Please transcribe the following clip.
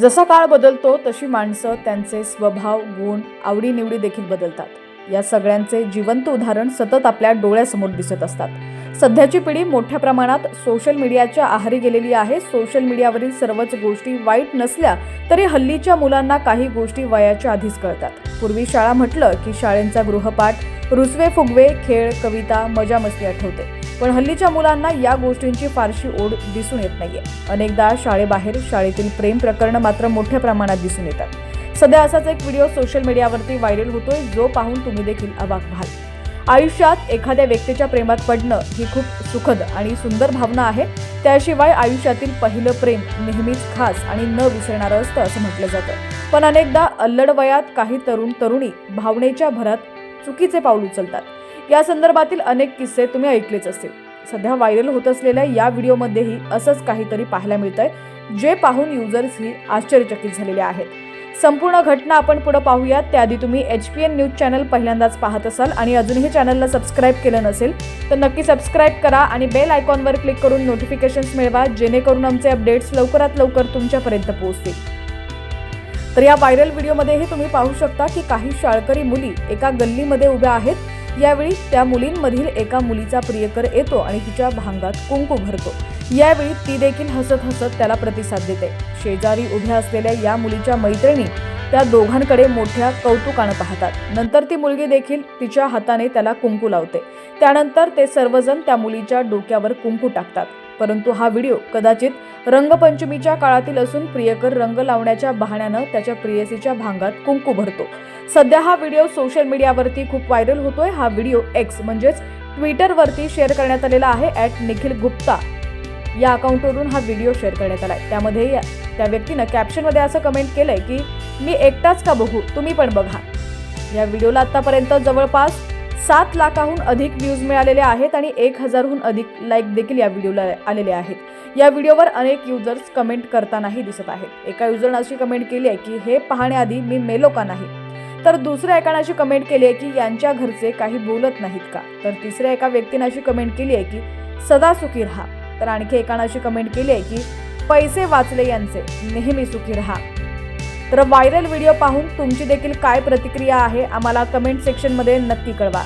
जसा काळ बदलतो तशी माणसं त्यांचे स्वभाव गुण आवडीनिवडी देखील बदलतात. या सगळ्यांचे जिवंत उदाहरण सतत आपल्या डोळ्यासमोर दिसत असतात. सध्याची पिढी मोठ्या प्रमाणात सोशल मीडियाच्या आहारी गेलेली आहे. सोशल मीडियावरील सर्वच गोष्टी वाईट नसल्या तरी हल्लीच्या मुलांना काही गोष्टी वयाच्या आधीच कळतात. पूर्वी शाळा म्हटलं की शाळेंचा गृहपाठ रुसवे फुगवे खेळ कविता मजा मस्ती आठवते. पण हल्लीच्या मुलांना या गोष्टींची फारशी ओढ दिसून येत नाहीये. अनेकदा शाळेबाहेर शाळेतील प्रेम प्रकरणं मात्र मोठ्या प्रमाणात दिसून येतात. सध्या असाच एक व्हिडिओ सोशल मीडियावरती व्हायरल होतोय जो पाहून तुम्ही देखील अवाक व्हाल. आयुष्यात एखाद्या व्यक्तीच्या प्रेमात पडणं ही खूप सुखद आणि सुंदर भावना आहे. त्याशिवाय आयुष्यातील पहिलं प्रेम नेहमीच खास आणि न विसरणारं असतं असं म्हटलं जातं. पण अनेकदा अल्लड वयात काही तरुण तरुणी भावनेच्या भरात चुकीचे पाऊल उचलतात. या संदर्भातील अनेक किस्से तुम्ही ऐकलेच असतील सध्या व्हायरल होत असलेल्या या व्हिडिओमध्येही असंच काहीतरी पाहायला मिळतंय जे पाहून युजर्स ही आश्चर्यचकित झालेले आहेत. संपूर्ण घटना आपण पुढे पाहूयात. त्याआधी तुम्ही H P N news channel पहिल्यांदाच पाहत असाल आणि अजूनही चॅनलला सबस्क्राईब केलं नसेल तर नक्की सबस्क्राईब करा आणि बेल आयकॉनवर क्लिक करून नोटिफिकेशन्स मिळवा जेणेकरून आमचे अपडेट्स लवकरात लवकर तुमच्यापर्यंत पोहोचतील. तर या व्हायरल व्हिडिओमध्येही तुम्ही पाहू शकता की काही शाळकरी मुली एका गल्लीमध्ये उभ्या आहेत यावेळी त्या मुलींमधील एका मुलीचा प्रियकर येतो आणि तिच्या भांगात कुंकू भरतो. यावेळी ती देखील हसत हसत त्याला प्रतिसाद देते. शेजारी उभ्या असलेल्या या मुलीच्या मैत्रिणी त्या दोघांकडे मोठ्या कौतुकानं पाहतात. नंतर ती मुलगी देखील तिच्या हाताने त्याला कुंकू लावते. त्यानंतर ते सर्वजण त्या मुलीच्या डोक्यावर कुंकू टाकतात. परंतु हा व्हिडिओ कदाचित रंगपंचमीच्या काळातील असून प्रियकर रंग लावण्याच्या बहाण्यानं त्याच्या प्रियसीच्या भांगात कुंकू भरतो. सध्या हा व्हिडिओ सोशल मीडियावरती खूप व्हायरल होतोय. हा व्हिडिओ एक्स म्हणजेच ट्विटरवरती शेअर करण्यात आलेला आहे ॲट निखिल गुप्ता. या अकाउंटवरून हा व्हिडिओ शेअर करण्यात आला आहे त्यामध्ये या- त्या व्यक्तीनं कॅप्शनमध्ये असं कमेंट केलंय की मी एकटाच का बघू? तुम्ही पण बघा. या व्हिडिओला आतापर्यंत जवळपास सात लाखाहून अधिक व्ह्यूज मिळालेले आहेत आणि एक हजारहून अधिक लाईक देखील या व्हिडिओला आलेले आहेत. या व्हिडिओवर अनेक युजर्स कमेंट करतानाही दिसत आहेत. एका युजरनं अशी कमेंट केली आहे की हे पाहण्याआधी मी मेलो का नाही? तर दुसऱ्या एकानं अशी कमेंट केली आहे की यांच्या घरचे काही बोलत नाहीत का? तर तिसऱ्या एका व्यक्तीनं अशी कमेंट केली आहे की सदा सुखी राहा. तर आणखी एकानं अशी कमेंट केली आहे की पैसे वाचले यांचे नेहमी सुखी राहा. तर व्हायरल व्हिडिओ पाहून तुमची देखील काय प्रतिक्रिया आहे आम्हाला कमेंट सेक्शनमध्ये नक्की कळवा.